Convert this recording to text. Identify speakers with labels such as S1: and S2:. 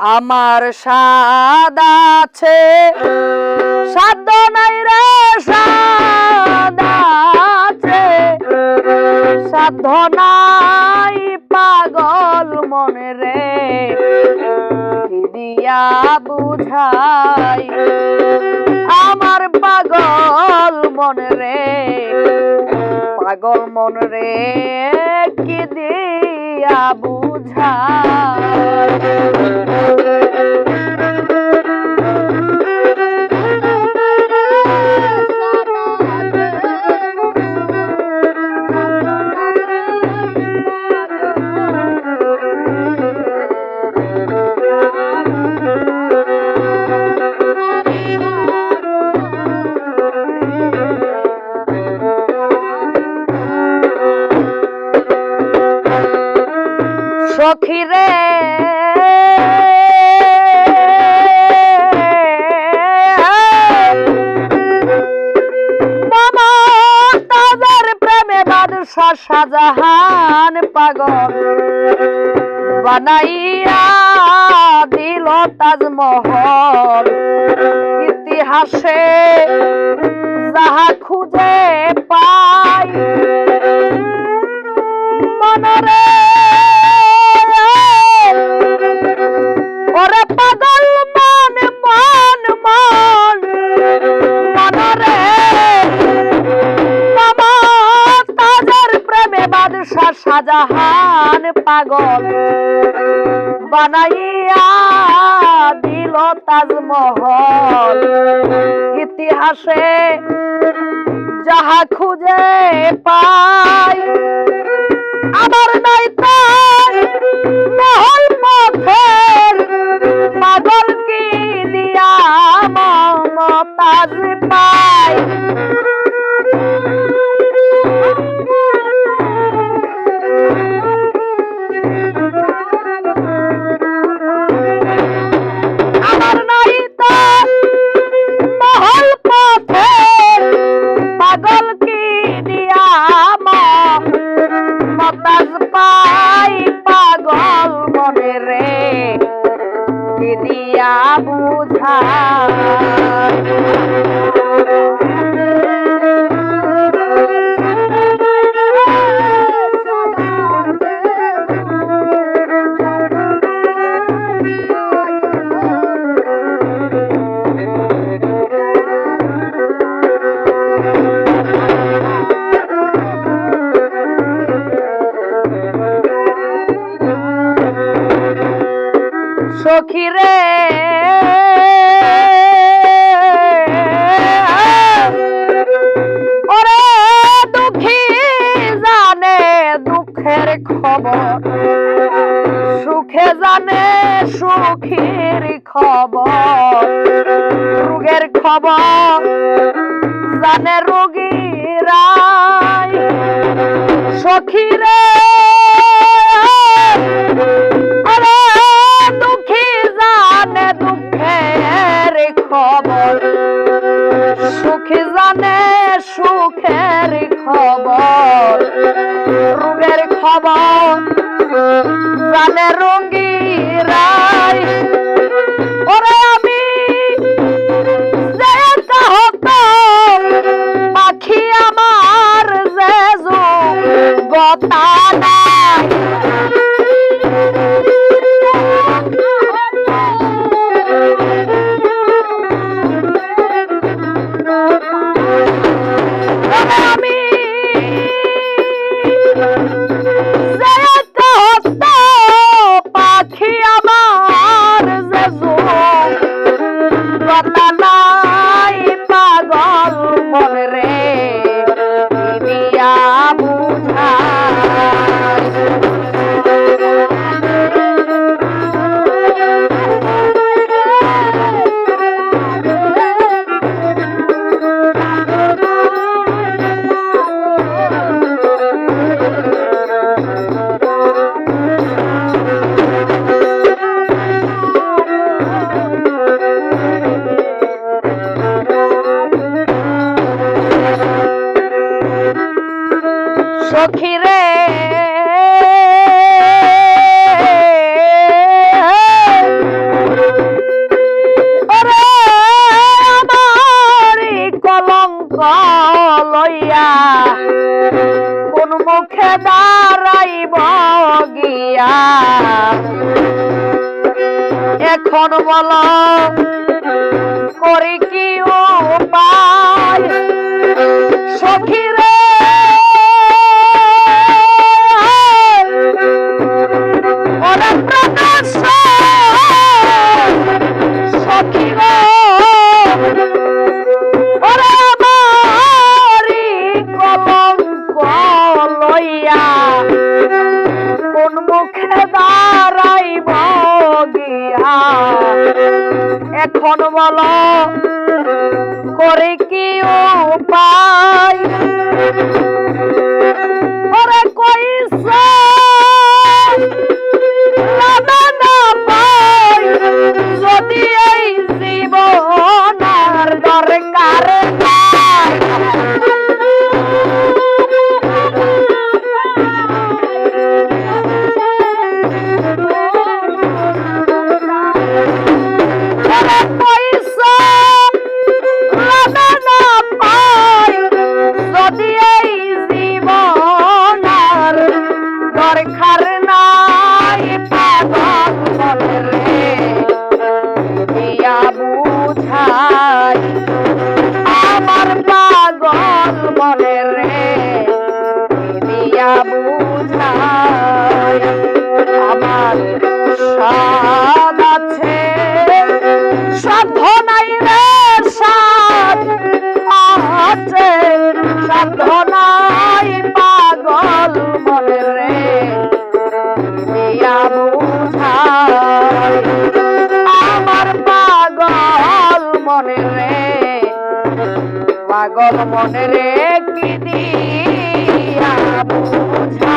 S1: আমার সাদ আছে। সাধ্য নাই রে সাদ আছে। সাধ্য নাই পাগল মনে রে। দিয়া বুঝাই? আমার পাগল মনে রে। পাগল মন রে, কি দিয়া বুঝাই সখী রে মমতাজের প্রেমে বাদশাহ শাহজাহান পাগল। বানাইয়া দিল তাজমহল। ইতিহাসে যাহা খুঁজে পাই পাগল বানাইয়া দিল তাজমহল। ইতিহাসে যাহা খুঁজে পাই আমার নাই তাই মহল পথের দিয়া বুঝা। সখী রে। ওরে দুঃখী জানে দুঃখের খবর, সুখে জানে সুখীর খবর। রোগের খবর জানে রোগীরাই সখী জানে সুখের খবর। রোগের খবর জানে রঙ্গিরাই বলো করে কি উপায়? সখী এখন বল করে কি উপায়? বুঝাই আমার পাগল বলে রে দিয়া বুঝাই, আমার সাদ আছে। সাধ্য নাই রে সাদ আছে, সাধ্য মনে রে পাগল মনে রে কি দিয়া বুঝা?